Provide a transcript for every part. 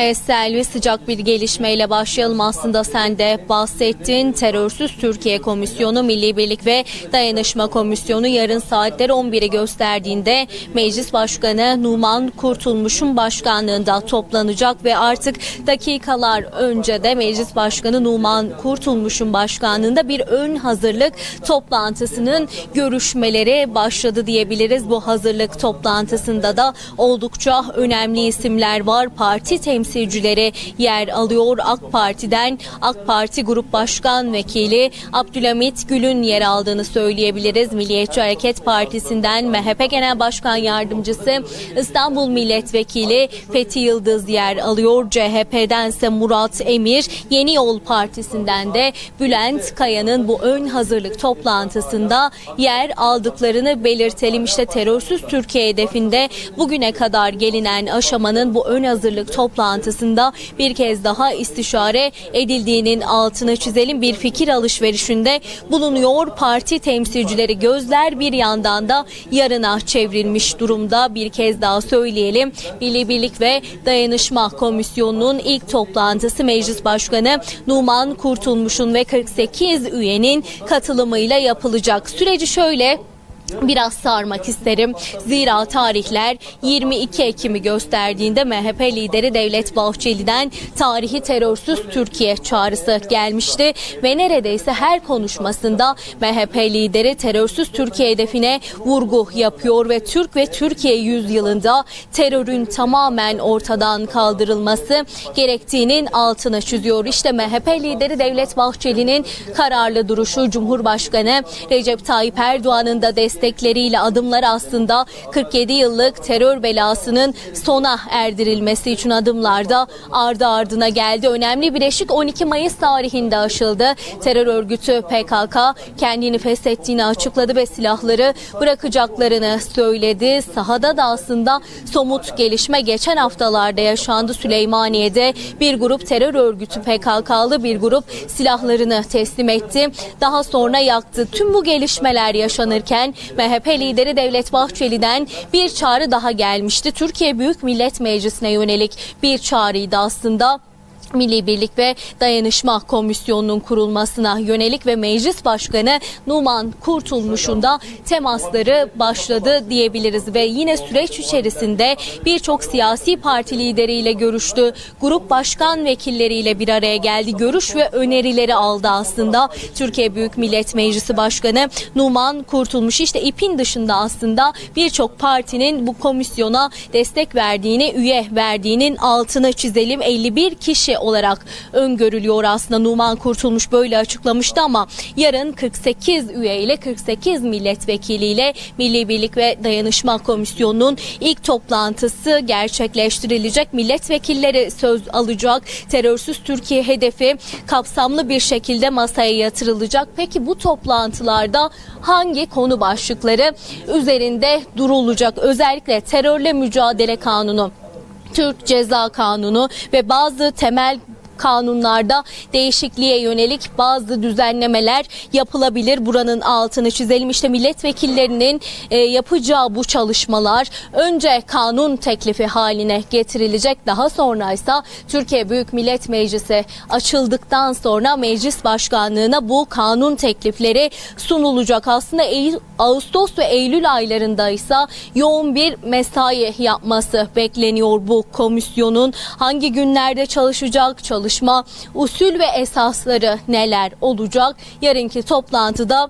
Evet Selvi sıcak bir gelişmeyle başlayalım aslında sen de bahsettin. Terörsüz Türkiye Komisyonu, Milli Birlik ve Dayanışma Komisyonu yarın saatler 11'i gösterdiğinde Meclis Başkanı Numan Kurtulmuş'un başkanlığında toplanacak ve artık dakikalar önce de Meclis Başkanı Numan Kurtulmuş'un başkanlığında bir ön hazırlık toplantısının görüşmeleri başladı diyebiliriz. Bu hazırlık toplantısında da oldukça önemli isimler var. Parti temsilcileri yer alıyor. AK Parti'den AK Parti Grup Başkan Vekili Abdülhamit Gül'ün yer aldığını söyleyebiliriz. Milliyetçi Hareket Partisi'nden MHP Genel Başkan Yardımcısı İstanbul Milletvekili Fethi Yıldız yer alıyor. CHP'den ise Murat Emir, Yeni Yol Partisi'nden de Bülent Kaya'nın bu ön hazırlık toplantısında yer aldıklarını belirtelim. İşte terörsüz Türkiye hedefinde bugüne kadar gelinen aşamanın bu ön hazırlık toplantısında bir kez daha istişare edildiğinin altını çizelim. Bir fikir alışverişinde bulunuyor parti temsilcileri gözler bir yandan da yarına çevrilmiş durumda. Bir kez daha söyleyelim. Milli Birlik ve Dayanışma Komisyonu'nun ilk toplantısı Meclis Başkanı Numan Kurtulmuş'un ve 48 üyenin katılımıyla yapılacak. Süreci şöyle biraz sarmak isterim. Zira tarihler 22 Ekim'i gösterdiğinde MHP lideri Devlet Bahçeli'den tarihi terörsüz Türkiye çağrısı gelmişti ve neredeyse her konuşmasında MHP lideri terörsüz Türkiye hedefine vurgu yapıyor ve Türk ve Türkiye yüzyılında terörün tamamen ortadan kaldırılması gerektiğinin altını çiziyor. İşte MHP lideri Devlet Bahçeli'nin kararlı duruşu Cumhurbaşkanı Recep Tayyip Erdoğan'ın da destekleriyle adımlar aslında 47 yıllık terör belasının sona erdirilmesi için adımlarda ardı ardına geldi. Önemli bir eşik 12 Mayıs tarihinde aşıldı. Terör örgütü PKK kendini feshettiğini açıkladı ve silahları bırakacaklarını söyledi. Sahada da aslında somut gelişme geçen haftalarda yaşandı Süleymaniye'de. Bir grup terör örgütü PKK'lı bir grup silahlarını teslim etti. Daha sonra yaktı. Tüm bu gelişmeler yaşanırken MHP lideri Devlet Bahçeli'den bir çağrı daha gelmişti. Türkiye Büyük Millet Meclisi'ne yönelik bir çağrıydı aslında. Milli Birlik ve Dayanışma Komisyonu'nun kurulmasına yönelik ve Meclis Başkanı Numan Kurtulmuş'un da temasları başladı diyebiliriz ve yine süreç içerisinde birçok siyasi parti lideriyle görüştü. Grup başkan vekilleriyle bir araya geldi. Görüş ve önerileri aldı aslında. Türkiye Büyük Millet Meclisi Başkanı Numan Kurtulmuş işte ipin dışında aslında birçok partinin bu komisyona destek verdiğini, üye verdiğinin altını çizelim. 51 kişi olarak öngörülüyor aslında Numan Kurtulmuş böyle açıklamıştı ama yarın 48 üye ile 48 milletvekiliyle Milli Birlik ve Dayanışma Komisyonu'nun ilk toplantısı gerçekleştirilecek. Milletvekilleri söz alacak. Terörsüz Türkiye hedefi kapsamlı bir şekilde masaya yatırılacak. Peki bu toplantılarda hangi konu başlıkları üzerinde durulacak? Özellikle terörle mücadele kanunu Türk Ceza Kanunu ve bazı temel kanunlarda değişikliğe yönelik bazı düzenlemeler yapılabilir. Buranın altını çizelim. İşte milletvekillerinin e, yapacağı bu çalışmalar önce kanun teklifi haline getirilecek. Daha sonra ise Türkiye Büyük Millet Meclisi açıldıktan sonra meclis başkanlığına bu kanun teklifleri sunulacak. Aslında Ağustos ve Eylül aylarında ise yoğun bir mesai yapması bekleniyor bu komisyonun. Hangi günlerde çalışacak, çalışacak çalışma usul ve esasları neler olacak? Yarınki toplantıda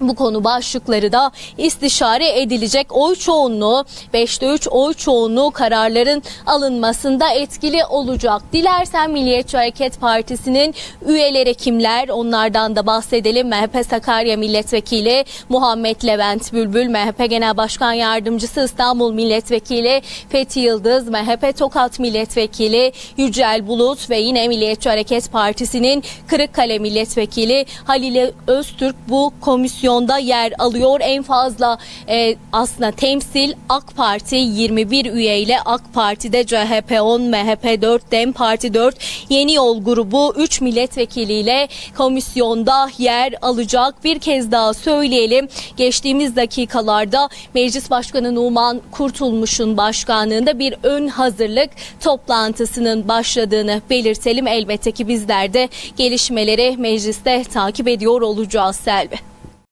bu konu başlıkları da istişare edilecek. Oy çoğunluğu 5'te 3 oy çoğunluğu kararların alınmasında etkili olacak. Dilersen Milliyetçi Hareket Partisi'nin üyeleri kimler? Onlardan da bahsedelim. MHP Sakarya Milletvekili Muhammed Levent Bülbül, MHP Genel Başkan Yardımcısı İstanbul Milletvekili Fethi Yıldız, MHP Tokat Milletvekili Yücel Bulut ve yine Milliyetçi Hareket Partisi'nin Kırıkkale Milletvekili Halil Öztürk bu komisyon komisyonda yer alıyor. En fazla e, aslında temsil AK Parti 21 üyeyle AK Parti'de CHP 10, MHP 4, DEM Parti 4, Yeni Yol grubu 3 milletvekiliyle komisyonda yer alacak. Bir kez daha söyleyelim. Geçtiğimiz dakikalarda Meclis Başkanı Numan Kurtulmuş'un başkanlığında bir ön hazırlık toplantısının başladığını belirtelim. Elbette ki bizler de gelişmeleri mecliste takip ediyor olacağız Selvi.